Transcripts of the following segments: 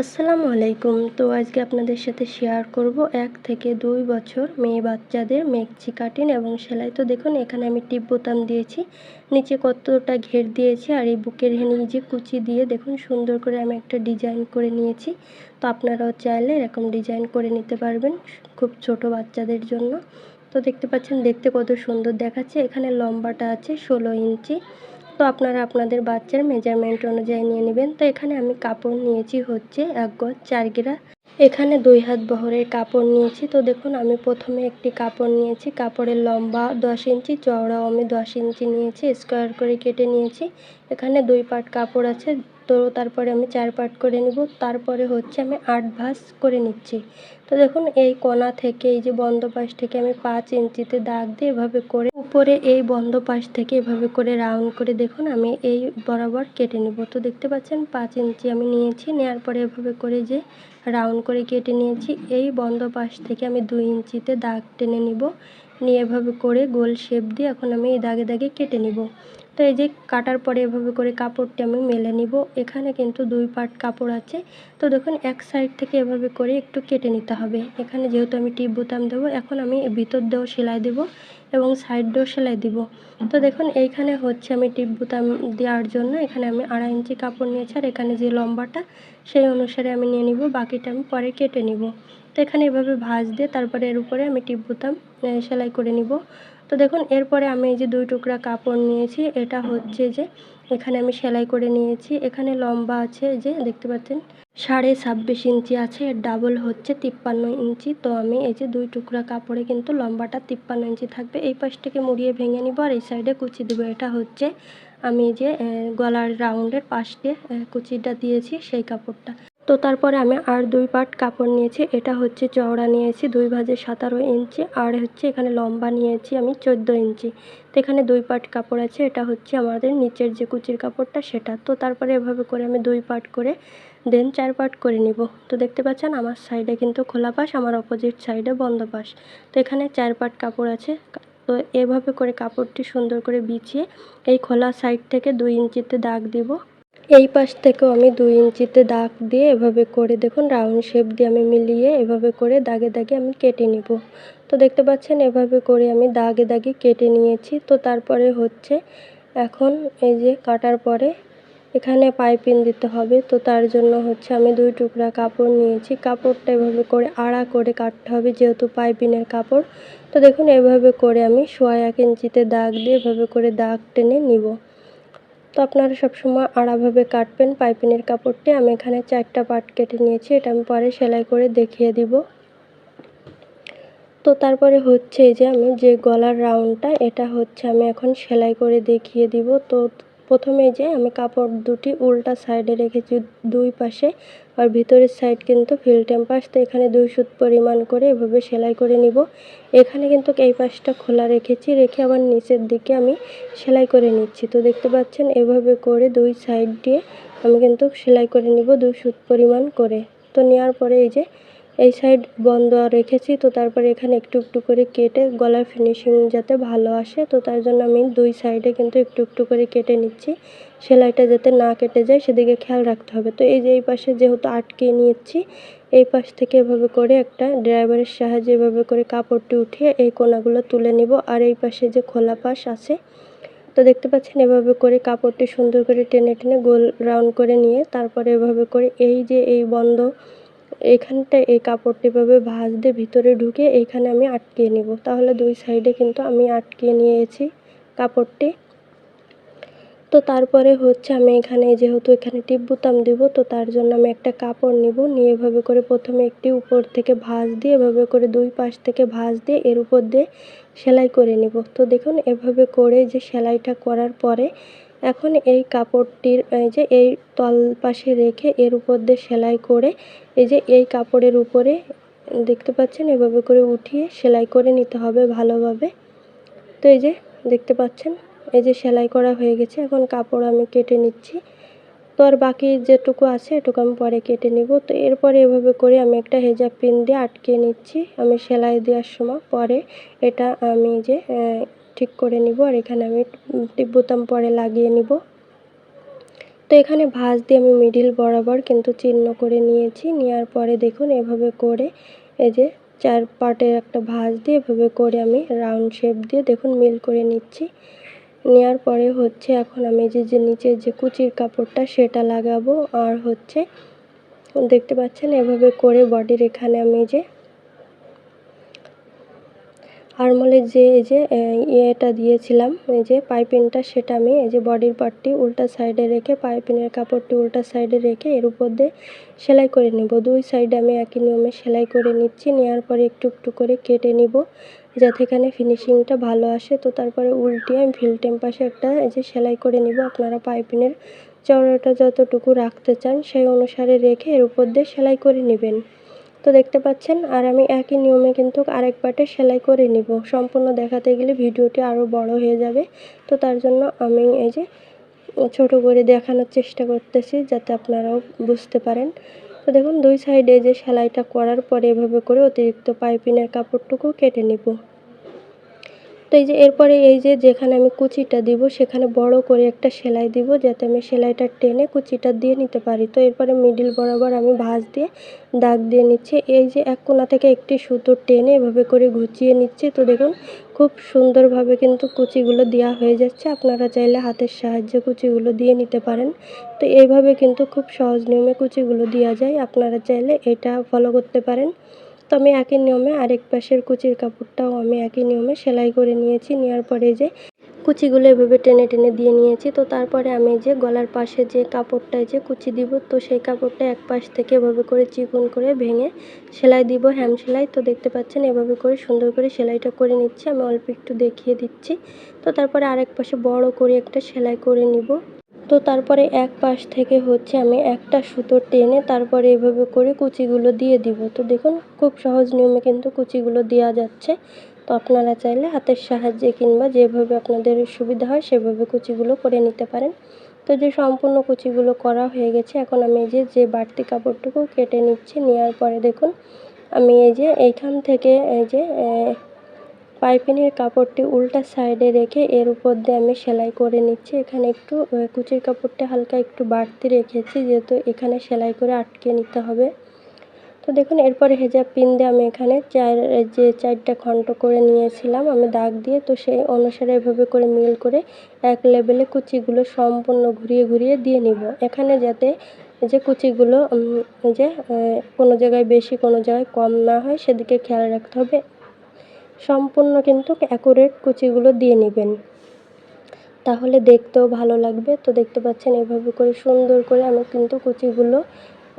আসসালামু আলাইকুম। তো আজকে আপনাদের সাথে শেয়ার করব এক থেকে দুই বছর মেয়ে বাচ্চাদের মেক্সি কাটিং এবং সেলাই। তো দেখুন, এখানে আমি টিপ বোতাম দিয়েছি, নিচে কতটা ঘের দিয়েছি আর এই বুকের যে কুচি দিয়ে দেখুন সুন্দর করে আমি একটা ডিজাইন করে নিয়েছি। তো আপনারাও চাইলে এরকম ডিজাইন করে নিতে পারবেন খুব ছোট বাচ্চাদের জন্য। তো দেখতে পাচ্ছেন, দেখতে কত সুন্দর দেখাচ্ছে। এখানে লম্বাটা আছে ষোলো ইঞ্চি। তো আপনারা আপনাদের বাচ্চার মেজারমেন্ট অনুযায়ী নিয়ে নেবেন। তো এখানে আমি কাপড় নিয়েছি হচ্ছে এক গজ চার গেরা। এখানে দুই হাত বহরের কাপড় নিয়েছি। তো দেখুন, আমি প্রথমে একটি কাপড় নিয়েছি। কাপড়ের লম্বা দশ ইঞ্চি, চওড়াও আমি দশ ইঞ্চি নিয়েছি, স্কোয়ার করে কেটে নিয়েছি। এখানে দুই পাট কাপড় আছে। তো তারপরে আমি চার পাট করে নিব। তারপরে হচ্ছে আমি আট ভাঁজ করে নিচ্ছি। তো দেখুন, এই কোনা থেকে, এই যে বন্ধ পাশ থেকে আমি পাঁচ ইঞ্চিতে দাগ দিয়ে এভাবে করে উপরে এই বন্ধ পাশ থেকে এভাবে করে রাউন্ড করে দেখুন, আমি এই বরাবর কেটে নেব। তো দেখতে পাচ্ছেন, পাঁচ ইঞ্চি আমি নিয়েছি। নেওয়ার পরে এভাবে করে যে রাউন্ড করে কেটে নিয়েছি। এই বন্ধ পাশ থেকে আমি দুই ইঞ্চিতে দাগ টেনে নিব। নিয়ে এভাবে করে গোল শেপ দিয়ে এখন আমি এই দাগে দাগে কেটে নিব। তো এই যে কাটার পরে এভাবে করে কাপড়টি আমি মেলে নিব। এখানে কিন্তু দুই পার্ট কাপড় আছে। তো দেখুন, এক সাইড থেকে এভাবে করে একটু কেটে নিতে হবে। এখানে যেহেতু আমি টিপ বোতাম দেবো, এখন আমি ভিতর দিয়েও সেলাই দেব। এবং সাইড ডোর সেলাই দিব। তো দেখুন, এইখানে হচ্ছে আমি টিপ বোতাম দেওয়ার জন্য এখানে আমি আড়াই ইঞ্চি কাপড় নিয়েছি আর এখানে যে লম্বাটা, সেই অনুসারে আমি নিয়ে নিব, বাকিটা আমি পরে কেটে নিব। তো এখানে এভাবে ভাঁজ দিয়ে তারপরে এর উপরে আমি টিপ বোতাম সেলাই করে নিব। তো দেখুন, এরপরে আমি এই যে দুই টুকরা কাপড় নিয়েছি, এটা হচ্ছে যে এখানে আমি সেলাই করে নিয়েছি। এখানে লম্বা আছে যে, দেখতে পাচ্ছেন? সাড়ে ছাব্বিশ ইঞ্চি আছে, ডাবল হচ্ছে তিপ্পান্ন ইঞ্চি। তো আমি এই যে দুই টুকরা কাপড়ে কিন্তু লম্বাটা তিপ্পান্ন ইঞ্চি থাকবে। এই পাশ থেকে মুড়িয়ে ভেঙে নিব আর এই সাইডে কুচি দেবো। এটা হচ্ছে আমি যে গলার রাউন্ডের পাশ দিয়ে কুচিটা দিয়েছি সেই কাপড়টা। তো তারপরে আমি আর দুই পাট কাপড় নিয়েছি। এটা হচ্ছে চওড়া নিয়েছি, দুই ভাজে সাতারো ইঞ্চি। আর হচ্ছে এখানে লম্বা নিয়েছি আমি চোদ্দ ইঞ্চি। তো এখানে দুই পাট কাপড় আছে, এটা হচ্ছে আমাদের নিচের যে কুচির কাপড়টা সেটা। তো তারপরে এভাবে করে আমি দুই পাট করে, দেন চার পাট করে নিব। তো দেখতে পাচ্ছেন আমার সাইডে কিন্তু খোলা পাশ আমার অপোজিট সাইডে বন্ধ পাশ তো এখানে চার পাট কাপড় আছে। তো এভাবে করে কাপড়টি সুন্দর করে বিছিয়ে এই খোলা সাইড থেকে দুই ইঞ্চিতে দাগ দিব। এই পাশ থেকেও আমি দুই ইঞ্চিতে দাগ দিয়ে এভাবে করে, দেখুন রাউন্ড শেপ দিয়ে আমি মিলিয়ে এভাবে করে দাগে দাগে আমি কেটে নিব। তো দেখতে পাচ্ছেন, এভাবে করে আমি দাগে দাগে কেটে নিয়েছি। তো তারপরে হচ্ছে এখন এই যে কাটার পরে এখানে পাইপিং দিতে হবে। তো তার জন্য হচ্ছে আমি দুই টুকরা কাপড় নিয়েছি। কাপড়টা এভাবে করে আড়া করে কাটতে হবে, যেহেতু পাইপিনের কাপড়। তো দেখুন, এভাবে করে আমি সোয়া এক ইঞ্চিতে দাগ দিয়ে এভাবে করে দাগ টেনে নিব। তো আপনারা সবসময় আড়াভাবে কাটবেন পাইপিনের কাপড়টি। আমি এখানে চারটা পার্ট কেটে নিয়েছি, এটা আমি পরে সেলাই করে দেখিয়ে দিব। তো তারপরে হচ্ছে যে আমি যে গলার রাউন্ডটা, এটা হচ্ছে আমি এখন সেলাই করে দেখিয়ে দিব। তো প্রথমে যে আমি কাপড় দুটি উল্টা সাইডে রেখেছি দুই পাশে আর ভিতরের সাইড কিন্তু ফিল পাশ তো এখানে দুই সুত পরিমাণ করে এভাবে সেলাই করে নিব। এখানে কিন্তু এই পাশটা খোলা রেখেছি, রেখে আবার নিচের দিকে আমি সেলাই করে নিচ্ছি। তো দেখতে পাচ্ছেন, এভাবে করে দুই সাইড দিয়ে আমি কিন্তু সেলাই করে নিব দুই সুত পরিমাণ করে। তো নেওয়ার পরে এই যে এই সাইড বন্ধ রেখেছি, তো তারপরে এখানে একটু একটু করে কেটে গলার ফিনিশিং যাতে ভালো আসে, তো তার জন্য আমি দুই সাইডে কিন্তু একটু একটু করে কেটে নিচ্ছি। সেলাইটা যাতে না কেটে যায়, সেদিকে খেয়াল রাখতে হবে। তো এই যে এই পাশে যেহেতু আটকে নিয়েছি, এই পাশ থেকে এভাবে করে একটা ড্রাইভারের সাহায্যে এভাবে করে কাপড়টি উঠিয়ে এই কোনাগুলো তুলে নিব। আর এই পাশে যে খোলা পাশ আছে, তো দেখতে পাচ্ছেন এভাবে করে কাপড়টি সুন্দর করে টেনে টেনে গোল রাউন্ড করে নিয়ে, তারপরে এভাবে করে এই যে এই বন্ধ এইখানটা এই কাপড়টি এভাবে ভাঁজ দিয়ে ভিতরে ঢুকে এইখানে আমি আটকিয়ে নিব। তাহলে দুই সাইডে কিন্তু আমি আটকিয়ে নিয়েছি কাপড়টি। তো তারপরে হচ্ছে আমি এখানে যেহেতু এখানে টিপ বুতাম দিব, তো তার জন্য আমি একটা কাপড় নিব। নিয়ে এভাবে করে প্রথমে একটি উপর থেকে ভাঁজ দিয়ে, এভাবে করে দুই পাশ থেকে ভাঁজ দিয়ে এর উপর দিয়ে সেলাই করে নিব। তো দেখুন, এভাবে করে যে সেলাইটা করার পরে এখন এই কাপড়টির, এই যে এই তল পাশে রেখে এর উপর দিয়ে সেলাই করে, এই যে এই কাপড়ের উপরে দেখতে পাচ্ছেন, এভাবে করে উঠিয়ে সেলাই করে নিতে হবে ভালোভাবে। তো এই যে দেখতে পাচ্ছেন, এই যে সেলাই করা হয়ে গেছে, এখন কাপড় আমি কেটে নিচ্ছি। তো আর বাকি যেটুকু আছে, এটুকু আমি পরে কেটে নিব। তো এরপরে এভাবে করে আমি একটা হেজাব পিন দিয়ে আটকে নিচ্ছি, আমি সেলাই দেওয়ার সময়। পরে এটা আমি যে ঠিক করে নিব আর এখানে আমি টিপ বোতাম পরে লাগিয়ে নিব। তো এখানে ভাঁজ দিয়ে আমি মিডিল বরাবর কিন্তু চিহ্ন করে নিয়েছি। নেওয়ার পরে দেখুন এভাবে করে এই যে চার পার্টের একটা ভাঁজ দিয়ে এভাবে করে আমি রাউন্ড শেপ দিয়ে দেখুন মিল করে নিচ্ছি। নেওয়ার পরে হচ্ছে এখন আমি যে যে নিচের যে কুচির কাপড়টা সেটা লাগাবো। আর হচ্ছে দেখতে পাচ্ছেন এভাবে করে বডির এখানে আমি যে আরমোলের যে, এই যে ইয়েটা দিয়েছিলাম, এই যে পাইপিংটা, সেটা আমি, এই যে বডির পার্টটি উল্টা সাইডে রেখে, পাইপিংয়ের কাপড়টি উল্টা সাইডে রেখে, এর উপর দিয়ে সেলাই করে নেব। দুই সাইডে আমি একই নিয়মে সেলাই করে নিচ্ছি, নেওয়ার পরে একটু একটু করে কেটে নিব, যাতে এখানে ফিনিশিংটা ভালো আসে। তো তারপরে উল্টিয়ে আমি ফিল্টেম পাশে একটা, এই যে সেলাই করে নিব। আপনারা পাইপিংয়ের চওড়াটা যতটুকু রাখতে চান, সেই অনুসারে রেখে এর উপর দিয়ে সেলাই করে নেবেন। তো দেখতে পাচ্ছেন, আর আমি একই নিয়মে কিন্তু আরেক সেলাই করে নিব। সম্পূর্ণ দেখাতে গেলে ভিডিওটি আরও বড় হয়ে যাবে। তো তার জন্য আমি এই যে ছোট করে দেখানোর চেষ্টা করতেছি যাতে আপনারাও বুঝতে পারেন। তো দেখুন, দুই সাইডে যে সেলাইটা করার পরে এভাবে করে অতিরিক্ত পাইপিনের কাপড়টুকু কেটে নিব। তো এই যে এরপরে এই যে যেখানে আমি কুচিটা দিব, সেখানে বড় করে একটা সেলাই দিব, যাতে আমি সেলাইটা টেনে কুচিটা দিয়ে নিতে পারি। তো এরপরে মিডিল বরাবর আমি ভাঁজ দিয়ে দাগ দিয়ে নিচ্ছি। এই যে এক কোনা থেকে একটি সুতো টেনে এভাবে করে ঘুচিয়ে নিচ্ছি। তো দেখুন, খুব সুন্দরভাবে কিন্তু কুচিগুলো দেওয়া হয়ে যাচ্ছে। আপনারা চাইলে হাতের সাহায্যে কুচিগুলো দিয়ে নিতে পারেন। তো এইভাবে কিন্তু খুব সহজ নিয়মে কুচিগুলো দেওয়া যায়। আপনারা চাইলে এটা ফলো করতে পারেন। তো আমি একই নিয়মে আরেক পাশের কুচির কাপড়টাও আমি একই নিয়মে সেলাই করে নিয়েছি। নেওয়ার পরে যে কুচিগুলো এভাবে টেনে টেনে দিয়ে নিয়েছি, তো তারপরে আমি যে গলার পাশে যে কাপড়টায় যে কুচি দিব, তো সেই কাপড়টা এক পাশ থেকে এভাবে করে চিকন করে ভেঙে সেলাই দিব, হ্যাম সেলাই। তো দেখতে পাচ্ছেন এভাবে করে সুন্দর করে সেলাইটা করে নিচ্ছি। আমি অল্প একটু দেখিয়ে দিচ্ছি। তো তারপরে আরেক পাশে বড় করে একটা সেলাই করে নিব। তো তারপরে এক পাশ থেকে হচ্ছে আমি একটা সুতো টেনে তারপরে এভাবে করে কুচিগুলো দিয়ে দিব। তো দেখুন, খুব সহজ নিয়মে কিন্তু কুচিগুলো দেওয়া যাচ্ছে। তো আপনারা চাইলে হাতের সাহায্যে কিংবা যেভাবে আপনাদের সুবিধা হয় সেভাবে কুচিগুলো করে নিতে পারেন। তো যে সম্পূর্ণ কুচিগুলো করা হয়ে গেছে, এখন আমি এই যে যে বাড়তি কাপড়টুকু কেটে নিচ্ছি, নেওয়ার পরে দেখুন, আমি এই যে এইখান থেকে এই যে পাইপিনের কাপড়টি উল্টা সাইডে রেখে এর উপর দিয়ে আমি সেলাই করে নিচ্ছি। এখানে একটু কুচির কাপড়টা হালকা একটু বাড়তি রেখেছি, যেহেতু এখানে সেলাই করে আটকে নিতে হবে। তো দেখুন, এরপরে হেজাব পিন দিয়ে আমি এখানে চার যে চারটা খন্ড করে নিয়েছিলাম আমি দাগ দিয়ে, তো সেই অনুসারে এভাবে করে মিল করে এক লেভেলে কুচিগুলো সম্পূর্ণ ঘুরিয়ে ঘুরিয়ে দিয়ে নিব। এখানে যাতে যে কুচিগুলো যে কোনো জায়গায় বেশি, কোনো জায়গায় কম না হয়, সেদিকে খেয়াল রাখতে হবে। সম্পূর্ণ কিন্তু অ্যাকুরেট কুচিগুলো দিয়ে নেবেন। তাহলে দেখতেও ভালো লাগবে। তো দেখতে পাচ্ছেন, এভাবে করে সুন্দর করে আমি কিন্তু কুচিগুলো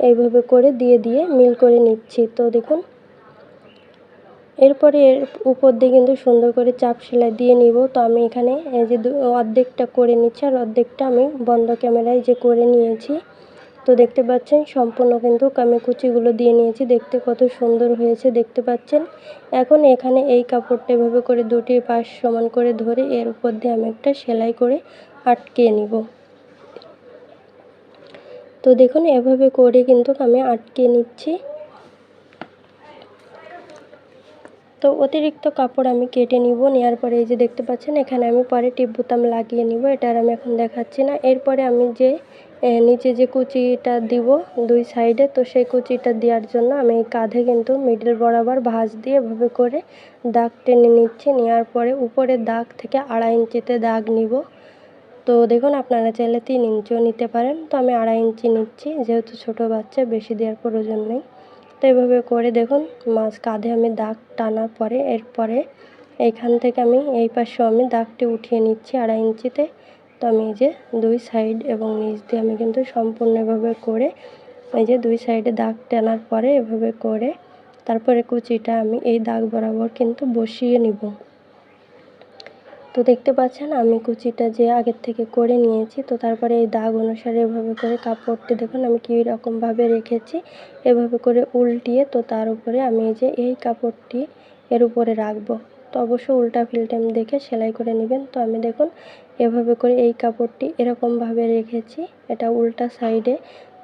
এইভাবে করে দিয়ে দিয়ে মিল করে নিচ্ছি। তো দেখুন, এরপরে এর উপর দিয়ে কিন্তু সুন্দর করে চাপ সেলাই দিয়ে নিব। তো আমি এখানে এই যে অর্ধেকটা করে নিচ্ছি আর অর্ধেকটা আমি বন্ধ ক্যামেরায় যে করে নিয়েছি তো দেখতে পাচ্ছেন, সম্পূর্ণ কিন্তু আমি কুচিগুলো দিয়ে নিয়েছি। দেখতে কত সুন্দর হয়েছে, দেখতে পাচ্ছেন। এখন এখানে এই কাপড়টা এভাবে করে দুটি পাশ সমান করে ধরে এর উপর দিয়ে আমি একটা সেলাই করে আটকে নিব। তো দেখুন, এভাবে করে কিন্তু আমি আটকে নিচ্ছি। তো অতিরিক্ত কাপড় আমি কেটে নিব, নেওয়ার পরে এই যে দেখতে পাচ্ছেন, এখানে আমি পরে টিপ বোতাম লাগিয়ে নিব, এটা আর আমি এখন দেখাচ্ছি না। এরপরে আমি যে নিচে যে কুচিটা দিব দুই সাইডে তো সেই কুচিটা দেওয়ার জন্য আমি কাঁধে কিন্তু মিডল বরাবর ভাঁজ দিয়ে এভাবে করে দাগ টেনে নিচ্ছি। নেওয়ার পরে উপরে দাগ থেকে আড়াই ইঞ্চিতে দাগ নিব। তো দেখুন, আপনারা চাইলে তিন ইঞ্চিও নিতে পারেন। তো আমি আড়াই ইঞ্চি নিচ্ছি, যেহেতু ছোট বাচ্চা, বেশি দেওয়ার প্রয়োজন নেই। তো এভাবে করে দেখুন মাছ কাঁধে আমি দাগ টানার পরে, এরপরে এইখান থেকে আমি এই পাশেও আমি দাগটি উঠিয়ে নিচ্ছি আড়াই ইঞ্চিতে। তো আমি এই যে দুই সাইড এবং নিচ দিয়ে আমি কিন্তু সম্পূর্ণ এভাবে করে এই যে দুই সাইডে দাগ টানার পরে এভাবে করে তারপরে কুচিটা আমি এই দাগ বরাবর কিন্তু বসিয়ে নিব। তো দেখতে পাচ্ছেন আমি কুচিটা যে আগের থেকে করে নিয়েছি, তো তারপরে এই দাগ অনুসারে এভাবে করে কাপড়টি দেখুন আমি কী রকমভাবে রেখেছি, এভাবে করে উল্টিয়ে তো তার উপরে আমি এই যে এই কাপড়টি এর উপরে রাখব। তো অবশ্যই উল্টা ফিল্টেম দেখে সেলাই করে নেবেন। তো আমি দেখুন, এভাবে করে এই কাপড়টি এরকমভাবে রেখেছি, এটা উল্টা সাইডে।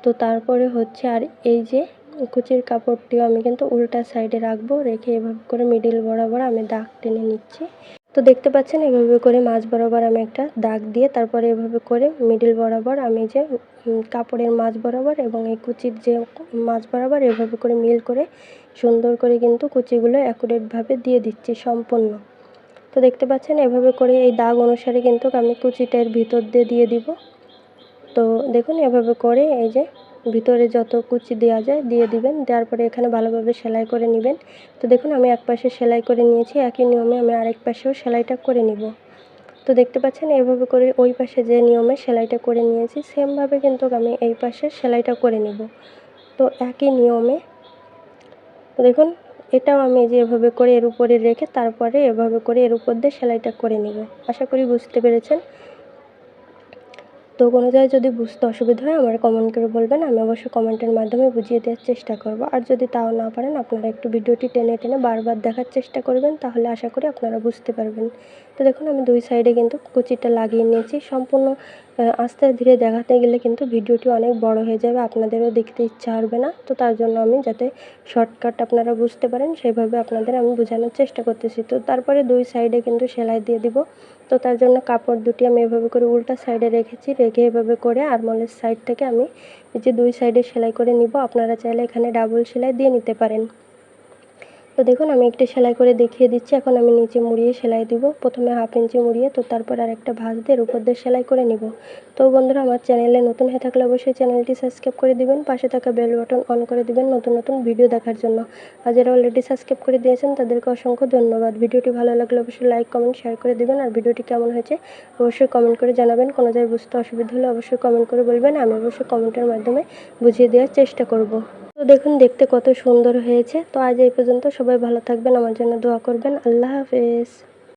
তো তারপরে হচ্ছে আর এই যে কুচির কাপড়টিও আমি কিন্তু উল্টা সাইডে রাখব, রেখে এভাবে করে মিডিল বরাবর আমি দাগ টেনে নিচ্ছি। তো দেখতে পাচ্ছেন, এভাবে করে মাছ বরাবর আমি একটা দাগ দিয়ে তারপরে এভাবে করে মিডিল বরাবর আমি যে কাপড়ের মাছ বরাবর এবং এই কুচির যে মাছ বরাবর এভাবে করে মিল করে সুন্দর করে কিন্তু কুচিগুলো অ্যাকুরেটভাবে দিয়ে দিচ্ছি সম্পূর্ণ। তো দেখতে পাচ্ছেন, এভাবে করে এই দাগ অনুসারে কিন্তু আমি কুচিটার ভিতর দিয়ে দিয়ে দিব। তো দেখুন, এভাবে করে এই যে ভিতরে যত কুচি দেওয়া যায় দিয়ে দিবেন দেওয়ার পরে এখানে ভালোভাবে সেলাই করে নেবেন। তো দেখুন, আমি এক পাশে সেলাই করে নিয়েছি, একই নিয়মে আমি আরেক পাশেও সেলাইটা করে নিব। তো দেখতে পাচ্ছেন এভাবে করে ওই পাশে যে নিয়মে সেলাইটা করে নিয়েছি, সেমভাবে কিন্তু আমি এই পাশে সেলাইটা করে নেব। তো একই নিয়মে দেখুন, এটাও আমি যে এভাবে করে এর উপরে রেখে তারপরে এভাবে করে এর উপর দিয়ে সেলাইটা করে নেব। আশা করি বুঝতে পেরেছেন। তো কোনো জায়গায় যদি বুঝতে অসুবিধা হয় আমার কমেন্ট করে বলবেন। আমি অবশ্যই কমেন্টের মাধ্যমে বুঝিয়ে দেওয়ার চেষ্টা করব। আর যদি তাও না পারেন, আপনারা একটু ভিডিওটি টেনে টেনে বারবার দেখার চেষ্টা করবেন, তাহলে আশা করি আপনারা বুঝতে পারবেন। তো দেখুন, আমি দুই সাইডে কিন্তু কুচিটা লাগিয়ে নিয়েছি। সম্পূর্ণ আস্তে ধীরে দেখাতে গেলে কিন্তু ভিডিওটি অনেক বড় হয়ে যাবে, আপনাদেরও দেখতে ইচ্ছা হবে না। তো তার জন্য আমি যাতে শর্টকাট আপনারা বুঝতে পারেন সেইভাবে আপনাদের আমি বোঝানোর চেষ্টা করতেছি। তো তারপরে দুই সাইডে কিন্তু সেলাই দিয়ে দিব। তো তার জন্য কাপড় দুটি আমি এভাবে করে উল্টা সাইডে রেখেছি, রেখে এভাবে করে আরমলের সাইড থেকে আমি যে দুই সাইডে সেলাই করে নিব। আপনারা চাইলে এখানে ডাবল সেলাই দিয়ে নিতে পারেন। তো দেখুন, আমি একটি সেলাই করে দেখিয়ে দিচ্ছি। এখন আমি নিচে মুড়িয়ে সেলাই দিব। প্রথমে হাফ ইঞ্চি মুড়িয়ে তো তারপর আর একটা ভাঁজ দিয়ে উপর দিয়ে সেলাই করে নিব। তো বন্ধুরা, আমার চ্যানেলে নতুন হয়ে থাকলে অবশ্যই চ্যানেলটি সাবস্ক্রাইব করে দিবেন। পাশে থাকা বেল বাটন অন করে দিবেন নতুন নতুন ভিডিও দেখার জন্য। আর যারা অলরেডি সাবস্ক্রাইব করে দিয়েছেন, তাদেরকে অসংখ্য ধন্যবাদ। ভিডিওটি ভালো লাগলে অবশ্যই লাইক কমেন্ট শেয়ার করে দিবেন। আর ভিডিওটি কেমন হয়েছে, অবশ্যই কমেন্ট করে জানাবেন। কোনো জায়গায় বুঝতে অসুবিধা হলে অবশ্যই কমেন্ট করে বলবেন। আমি অবশ্যই কমেন্টের মাধ্যমে বুঝিয়ে দেওয়ার চেষ্টা করব। তো দেখুন, দেখতে কত সুন্দর হয়েছে। তো আজ এই পর্যন্ত সবাই ভালো থাকবেন, আমার জন্য দোয়া করবেন। আল্লাহ হাফেজ।